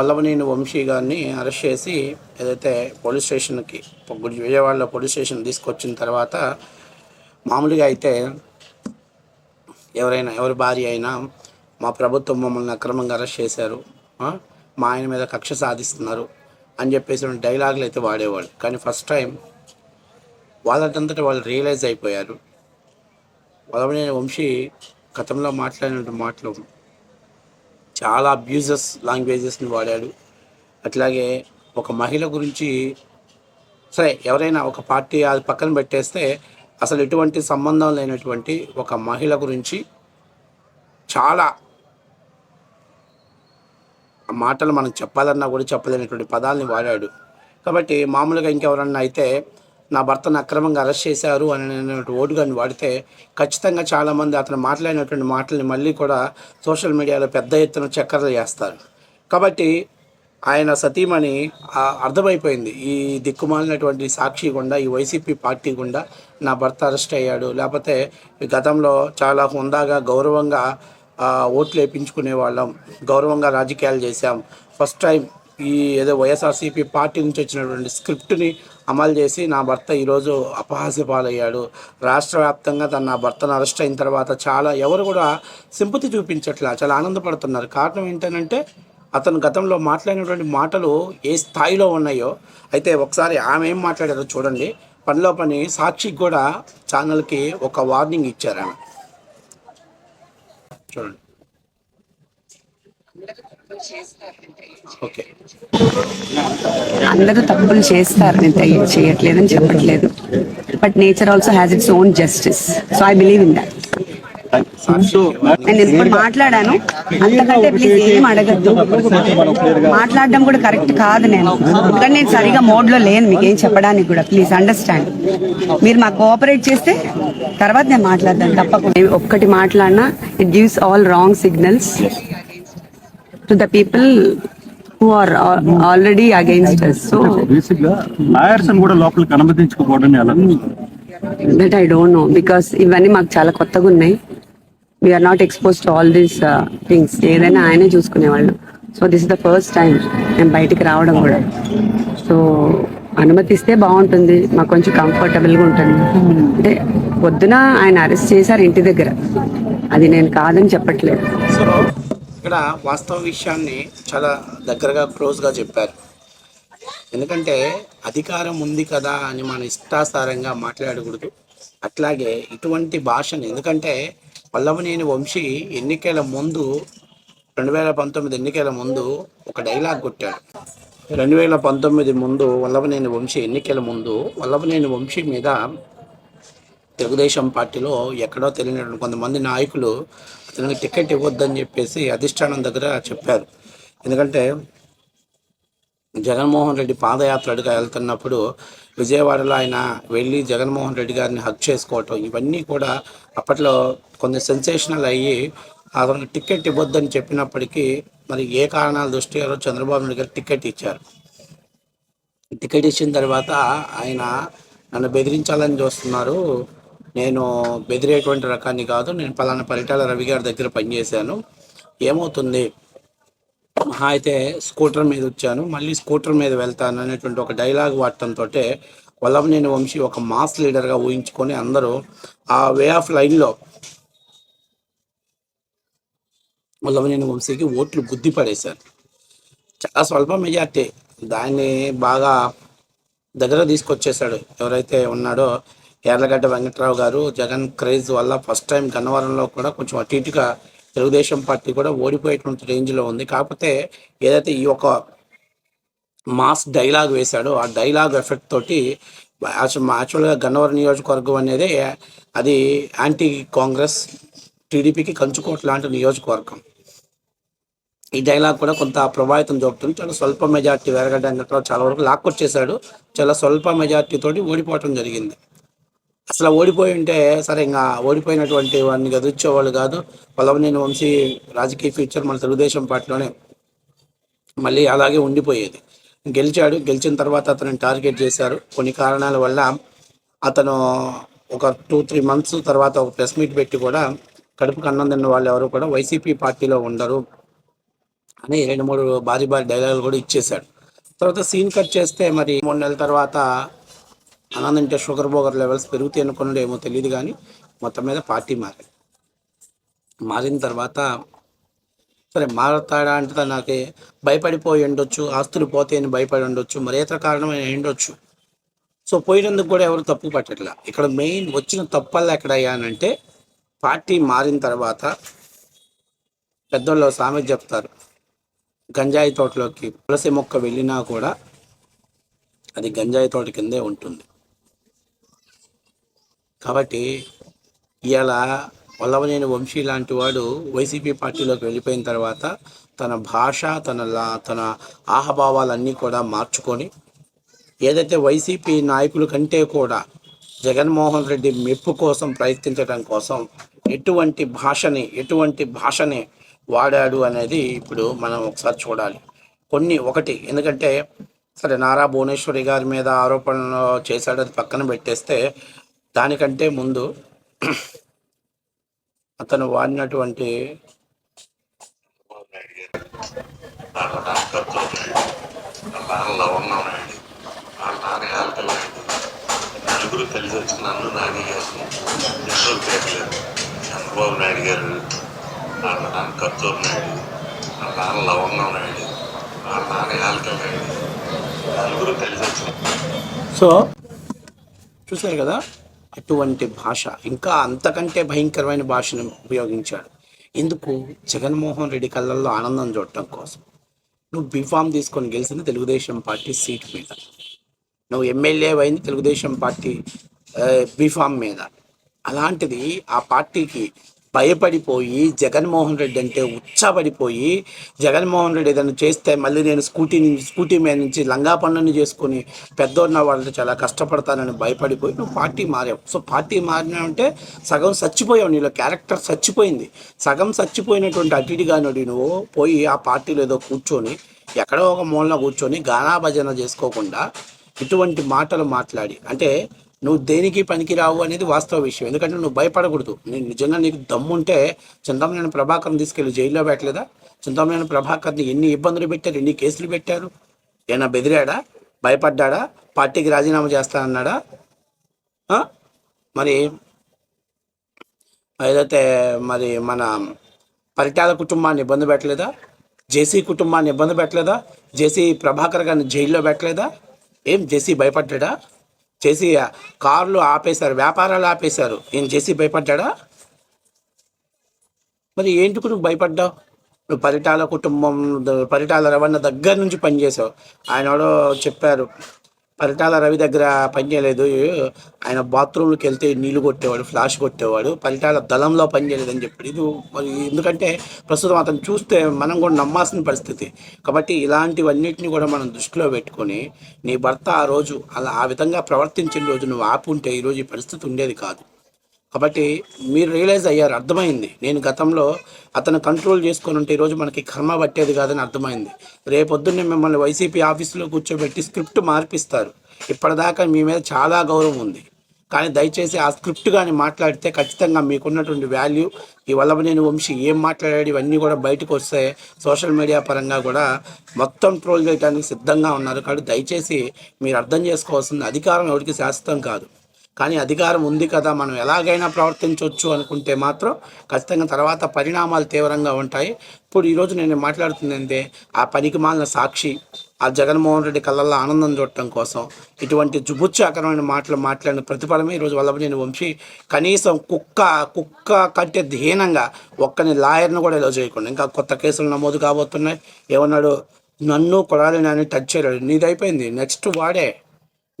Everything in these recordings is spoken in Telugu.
పల్లవనేని వంశీ గారిని అరెస్ట్ చేసి ఏదైతే పోలీస్ స్టేషన్కి విజయవాడలో పోలీస్ స్టేషన్ తీసుకొచ్చిన తర్వాత మామూలుగా అయితే ఎవరైనా ఎవరి భార్య అయినా మా ప్రభుత్వం మమ్మల్ని అక్రమంగా అరెస్ట్ చేశారు. మా ఆయన మీద కక్ష సాధిస్తున్నారు అని చెప్పేసి డైలాగులు అయితే వాడేవాళ్ళు. కానీ ఫస్ట్ టైం వాళ్ళంతటా వాళ్ళు రియలైజ్ అయిపోయారు. పల్లవనేని వంశీ గతంలో మాట్లాడిన మాటలు చాలా అబ్యూజెస్ లాంగ్వేజెస్ని వాడాడు. అట్లాగే ఒక మహిళ గురించి సరే ఎవరైనా ఒక పార్టీ అది పక్కన పెట్టేస్తే అసలు ఎటువంటి సంబంధం లేనటువంటి ఒక మహిళ గురించి చాలా మాటలు మనం చెప్పాలన్నా కూడా చెప్పలేనటువంటి పదాలని వాడాడు. కాబట్టి మామూలుగా ఇంకెవరన్నా అయితే నా భర్తను అక్రమంగా అరెస్ట్ చేశారు అని నేను ఓటుగాని వాడితే ఖచ్చితంగా చాలామంది అతను మాట్లాడినటువంటి మాటల్ని మళ్ళీ కూడా సోషల్ మీడియాలో పెద్ద ఎత్తున చక్కర్లు చేస్తారు. కాబట్టి ఆయన సతీమణి అర్థమైపోయింది. ఈ దిక్కుమాలినటువంటి సాక్షి గుండా ఈ వైసీపీ పార్టీ గుండా నా భర్త అరెస్ట్ అయ్యాడు. లేకపోతే ఈ గతంలో చాలా హుందాగా గౌరవంగా ఓట్లు వేయించుకునే వాళ్ళం గౌరవంగా రాజకీయాలు చేశాం. ఫస్ట్ టైం ఈ ఏదో వైఎస్ఆర్సీపీ పార్టీ నుంచి వచ్చినటువంటి స్క్రిప్ట్ని అమలు చేసి నా భర్త ఈరోజు అపహాస్య పాలయ్యాడు. రాష్ట్ర వ్యాప్తంగా తన నా భర్తను అరెస్ట్ అయిన తర్వాత చాలా ఎవరు కూడా సింపతి చూపించట్లా చాలా ఆనందపడుతున్నారు. కారణం ఏంటంటే అతను గతంలో మాట్లాడినటువంటి మాటలు ఏ స్థాయిలో ఉన్నాయో అయితే ఒకసారి ఆమె ఏం మాట్లాడారో చూడండి. పనిలో పని సాక్షికి కూడా ఛానల్కి ఒక వార్నింగ్ ఇచ్చారు ఆమె. చూడండి. అందరూ తప్పులు చేస్తారు. నేను తెలి- చేయట్లేదని చెప్పట్లేదు. But nature also has its own justice so I believe in that నేను ఇప్పుడు మాట్లాడాను. అంతకంటే ప్లీజ్ ఏం అడగద్దు. మాట్లాడడం కూడా కరెక్ట్ కాదు నేను. ఎందుకంటే నేను సరిగా మోడ్లో లేను. మీకు ఏం చెప్పడానికి కూడా. ప్లీజ్ అండర్స్టాండ్ మీరు మాకు కోఆపరేట్ చేస్తే తర్వాత నేను మాట్లాడతాను. తప్పకుండా. ఒక్కటి మాట్లాడినా it gives all wrong signals to the people who are already against us so బేసిక్గా లాయర్స్ కూడా లోపలికి అనుమతించుకోవడం ఎలా that I don't know because ఇవన్నీ మాకు చాలా కొత్తగా ఉన్నాయి. We are not expose to all these things ఏదైనా ఆయనే చూసుకునేవాళ్ళు. So this is the first time నేను బయటికి రావడం కూడా. సో అనుమతిస్తే బాగుంటుంది. మాకు కొంచెం కంఫర్టబుల్గా ఉంటుంది. అంటే పొద్దున ఆయన అరెస్ట్ చేశారు ఇంటి దగ్గర. అది నేను కాదని చెప్పట్లేదు. సో ఇక్కడ వాస్తవ విషయాన్ని చాలా దగ్గరగా క్లోజ్గా చెప్పారు. ఎందుకంటే అధికారం ఉంది కదా అని మన ఇష్టాసారంగా మాట్లాడకూడదు. అట్లాగే ఇటువంటి భాషను ఎందుకంటే పల్లవనేని వంశీ ఎన్నికల ముందు రెండు వేల పంతొమ్మిది ఎన్నికల ముందు ఒక డైలాగ్ కొట్టాడు. రెండు వేల పంతొమ్మిది ముందు వల్లభనేని వంశీ ఎన్నికల ముందు వల్లభనేని వంశీ మీద తెలుగుదేశం పార్టీలో ఎక్కడో తెలియని కొంతమంది నాయకులు అతనికి టికెట్ ఇవ్వద్దని చెప్పేసి అధిష్టానం దగ్గర చెప్పారు. ఎందుకంటే జగన్మోహన్ రెడ్డి పాదయాత్ర అడుగు వెళ్తున్నప్పుడు విజయవాడలో ఆయన వెళ్ళి జగన్మోహన్ రెడ్డి గారిని హక్ చేసుకోవటం ఇవన్నీ కూడా అప్పట్లో కొన్ని సెన్సేషనల్ అయ్యి అతనికి టికెట్ ఇవ్వద్దని చెప్పినప్పటికీ మరి ఏ కారణాల దృష్ట్యా చంద్రబాబు నాయుడు గారు టికెట్ ఇచ్చారు? టికెట్ ఇచ్చిన తర్వాత ఆయన నన్ను బెదిరించాలని చూస్తున్నారు. నేను బెదిరేటువంటి రకాన్ని కాదు నేను పలానా పరిటాల రవి గారి దగ్గర పనిచేశాను. ఏమవుతుంది? మహా అయితే స్కూటర్ మీద వచ్చాను. మళ్ళీ స్కూటర్ మీద వెళ్తాను అనేటువంటి ఒక డైలాగ్ వాడటంతో వల్లభనేని వంశీ ఒక మాస్ లీడర్గా ఊహించుకొని అందరూ ఆ వే ఆఫ్ లైన్లో వల్లభనేని వంశీకి ఓట్లు బుద్ధి పడేశారు. చాలా స్వల్ప మెజార్టీ. దాన్ని బాగా దగ్గర తీసుకొచ్చేసాడు ఎవరైతే ఉన్నాడో ఎర్రగడ్డ వెంకట్రావు గారు జగన్ క్రేజ్ వల్ల ఫస్ట్ టైం గన్నవరంలో కూడా కొంచెం అటు ఇటుగా తెలుగుదేశం పార్టీ కూడా ఓడిపోయేటువంటి రేంజ్లో ఉంది. కాకపోతే ఏదైతే ఈ యొక్క మాస్ డైలాగ్ వేశాడో ఆ డైలాగ్ ఎఫెక్ట్ తోటి యాక్చువల్గా గన్నవరం నియోజకవర్గం అనేది అది యాంటీ కాంగ్రెస్ టీడీపీకి కంచుకోట లాంటి నియోజకవర్గం. ఈ డైలాగ్ కూడా కొంత ప్రభావితం చూపుతుంది. చాలా స్వల్ప మెజార్టీ వెరగడ్డ చాలా వరకు లాక్కొచ్చేసాడు చాలా స్వల్ప మెజార్టీ తోటి ఓడిపోవటం జరిగింది. అసలు ఓడిపోయి ఉంటే సరే ఇంకా ఓడిపోయినటువంటి వాడిని గదిచ్చేవాళ్ళు కాదు. పొలవనేని వంశీ రాజకీయ ఫ్యూచర్ మన తెలుగుదేశం పార్టీలోనే మళ్ళీ అలాగే ఉండిపోయేది. గెలిచాడు గెలిచిన తర్వాత అతను టార్గెట్ చేశారు. కొన్ని కారణాల వల్ల అతను ఒక టూ త్రీ మంత్స్ తర్వాత ఒక ప్రెస్ మీట్ పెట్టి కూడా కడుపు కన్నం తిన్న వాళ్ళు ఎవరు కూడా వైసీపీ పార్టీలో ఉండరు అని రెండు మూడు భారీ భారీ డైలాగులు కూడా ఇచ్చేశాడు. తర్వాత సీన్ కట్ చేస్తే మరి మూడు నెలల తర్వాత ఆనంద్ షుగర్ బోగర్ లెవెల్స్ పెరుగుతాయి అనుకున్నాడు ఏమో తెలియదు కానీ మొత్తం మీద పార్టీ మారాడు మారిన తర్వాత సరే మారతాడా అంటే నాకు భయపడిపోయి ఉండొచ్చు ఆస్తులు పోతే అని భయపడి ఉండొచ్చు మరి ఇతర కారణమైన ఉండొచ్చు. సో పోయినందుకు కూడా ఎవరు తప్పు పట్టట్లా? ఇక్కడ మెయిన్ వచ్చిన తప్పల్లా ఎక్కడయ్యానంటే పార్టీ మారిన తర్వాత పెద్దోళ్ళు సామెత చెప్తారు. గంజాయి తోటలోకి తులసి మొక్క వెళ్ళినా కూడా అది గంజాయి తోట కిందే ఉంటుంది. కాబట్టి ఇవాళ వల్లవనేని వంశీ లాంటి వాడు వైసీపీ పార్టీలోకి వెళ్ళిపోయిన తర్వాత తన భాష తన లా- తన ఆహభావాలన్నీ కూడా మార్చుకొని ఏదైతే వైసీపీ నాయకుల కంటే కూడా జగన్మోహన్ రెడ్డి మెప్పు కోసం ప్రయత్నించడం కోసం ఎటువంటి భాషని ఎటువంటి భాషని వాడాడు అనేది ఇప్పుడు మనం ఒకసారి చూడాలి. కొన్ని ఒకటి ఎందుకంటే సరే నారా భువనేశ్వరి గారి మీద ఆరోపణలు చేశాడు అది పక్కన పెట్టేస్తే దానికంటే ముందు అతను వాడినటువంటి నలుగురు కలిసి వచ్చి నన్ను నాని గారిని జనరల్ చంద్రబాబు నాయుడు గారు వాళ్ళ నాన్న కత్తూరు నాయుడు వాళ్ళ నాన్న లవణం నాయుడు వాళ్ళ నాన్న హెల్త్ నాయుడు నలుగురు కలిసి వచ్చిన సో చూశారు కదా? అటువంటి భాష ఇంకా అంతకంటే భయంకరమైన భాషను ఉపయోగించాడు. ఎందుకు? జగన్మోహన్ రెడ్డి కళ్ళల్లో ఆనందం చూడటం కోసం. నువ్వు బీఫామ్ తీసుకొని గెలిచిన తెలుగుదేశం పార్టీ సీట్ మీద. నువ్వు ఎమ్మెల్యే అయింది తెలుగుదేశం పార్టీ బీఫామ్ మీద. అలాంటిది ఆ పార్టీకి భయపడిపోయి జగన్మోహన్ రెడ్డి అంటే ఉత్సాహపడిపోయి జగన్మోహన్ రెడ్డి ఏదైనా చేస్తే మళ్ళీ నేను స్కూటీ నుంచి స్కూటీ మీద నుంచి లంగా పనులను చేసుకుని పెద్దోన్న వాళ్ళతో చాలా కష్టపడతానని భయపడిపోయి నువ్వు పార్టీ మారావు. సో పార్టీ మారినావంటే సగం చచ్చిపోయావు నీలో క్యారెక్టర్ చచ్చిపోయింది. సగం చచ్చిపోయినటువంటి అటిడిగానుడి నువ్వు పోయి ఆ పార్టీలో ఏదో కూర్చొని ఎక్కడో ఒక మూలన కూర్చొని గానా భజన చేసుకోకుండా ఇటువంటి మాటలు మాట్లాడి అంటే నువ్వు దేనికి పనికిరావు అనేది వాస్తవ విషయం. ఎందుకంటే నువ్వు భయపడకూడదు. నేను నిజంగా నీకు దమ్ముంటే చింతమనేని ప్రభాకర్ని తీసుకెళ్ళి జైల్లో పెట్టలేదా? చింతమనేని ప్రభాకర్ని ఎన్ని ఇబ్బందులు పెట్టారు? ఎన్ని కేసులు పెట్టారు? ఏమైనా బెదిరాడా? భయపడ్డాడా? పార్టీకి రాజీనామా చేస్తానన్నాడా మరి ఏదైతే మరి మన పరిటాల కుటుంబాన్ని ఇబ్బంది పెట్టలేదా? జేసీ కుటుంబాన్ని ఇబ్బంది పెట్టలేదా? జేసీ ప్రభాకర్ గారిని జైల్లో పెట్టలేదా? ఏం జేసీ భయపడ్డా చేసి కార్లు ఆపేశారు వ్యాపారాలు ఆపేశారు. ఏం చేసి భయపడ్డా మరి ఏంటికు నువ్వు భయపడ్డావు? నువ్వు పరిటాల కుటుంబం పరిటాల రవణ దగ్గర నుంచి పనిచేసావు. ఆయన చెప్పారు పరిటాల రవి దగ్గర పనిచేయలేదు ఆయన బాత్రూమ్కి వెళ్తే నీళ్ళు కొట్టేవాడు ఫ్లాష్ కొట్టేవాడు. పరిటాల దళంలో పనిచేయలేదని చెప్పాడు. ఇది మరి ఎందుకంటే ప్రస్తుతం అతను చూస్తే మనం కూడా నమ్మాల్సిన పరిస్థితి. కాబట్టి ఇలాంటివన్నిటిని కూడా మనం దృష్టిలో పెట్టుకొని నీ భర్త ఆ రోజు అలా ఆ విధంగా ప్రవర్తించిన రోజు నువ్వు ఆపుంటే ఈరోజు ఈ పరిస్థితి ఉండేది కాదు. కాబట్టి మీరు రియలైజ్ అయ్యారు అర్థమైంది. నేను గతంలో అతను కంట్రోల్ చేసుకొని ఉంటే ఈరోజు మనకి కర్మ పట్టేది కాదని అర్థమైంది. రేపొద్దున్నే మిమ్మల్ని వైసీపీ ఆఫీసులో కూర్చోబెట్టి స్క్రిప్ట్ మార్పిస్తారు. ఇప్పటిదాకా మీ మీద చాలా గౌరవం ఉంది. కానీ దయచేసి ఆ స్క్రిప్ట్ కానీ మాట్లాడితే ఖచ్చితంగా మీకున్నటువంటి వాల్యూ ఈ వల్లభనేని వంశీ ఏం మాట్లాడాడు ఇవన్నీ కూడా బయటకు వస్తే సోషల్ మీడియా పరంగా కూడా మొత్తం ట్రోల్ చేయడానికి సిద్ధంగా ఉన్నారు. కాబట్టి దయచేసి మీరు అర్థం చేసుకోవాల్సింది అధికారం ఎవరికి శాశ్వతం కాదు. కానీ అధికారం ఉంది కదా మనం ఎలాగైనా ప్రవర్తించవచ్చు అనుకుంటే మాత్రం ఖచ్చితంగా తర్వాత పరిణామాలు తీవ్రంగా ఉంటాయి. ఇప్పుడు ఈరోజు నేను మాట్లాడుతుంది ఆ పనికి మాలిన సాక్షి ఆ జగన్మోహన్ రెడ్డి కళ్ళల్లో ఆనందం చూడటం కోసం ఇటువంటి జుబుచ్చాకరమైన మాటలు మాట్లాడిన ప్రతిఫలమే ఈరోజు వల్లభనేని వంశీ కనీసం కుక్క కుక్క కంటే హీనంగా ఒక్కని లాయర్ను కూడా ఇలా చేయకుండా ఇంకా కొత్త కేసులు నమోదు కాబోతున్నాయి. ఏమన్నాడు? నన్ను కొడాలి నాని టచ్ చేయలేడు. నీదైపోయింది. నెక్స్ట్ వాడే.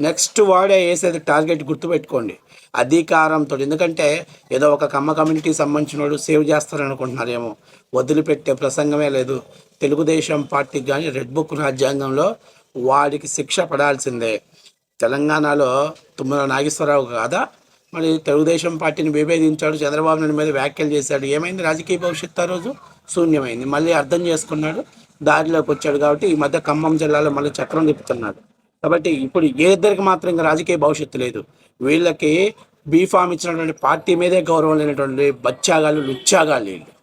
నెక్స్ట్ వాడే వేసేది టార్గెట్ గుర్తుపెట్టుకోండి. అధికారంతో ఎందుకంటే ఏదో ఒక కమ్మ కమ్యూనిటీ సంబంధించిన వాడు సేవ్ చేస్తారనుకుంటున్నారేమో. వదిలిపెట్టే ప్రసంగమే లేదు. తెలుగుదేశం పార్టీకి కానీ రెడ్ బుక్ రాజ్యాంగంలో వాడికి శిక్ష పడాల్సిందే. తెలంగాణలో తుమ్మల నాగేశ్వరరావు కాదా? మరి తెలుగుదేశం పార్టీని విభేదించాడు చంద్రబాబు నాయుడు మీద వ్యాఖ్యలు చేశాడు. ఏమైంది? రాజకీయ భవిష్యత్తు ఆ రోజు? శూన్యమైంది. మళ్ళీ అర్థం చేసుకున్నాడు. దారిలోకి వచ్చాడు కాబట్టి ఈ మధ్య ఖమ్మం జిల్లాలో మళ్ళీ చక్రం తిప్పుతున్నాడు. కాబట్టి ఇప్పుడు ఏ ఇద్దరికి మాత్రం ఇంకా రాజకీయ భవిష్యత్తు లేదు. వీళ్ళకి బీఫామ్ ఇచ్చినటువంటి పార్టీ మీదే గౌరవం లేనటువంటి బచ్చాగాలు లుచ్చాగాలు వీళ్ళు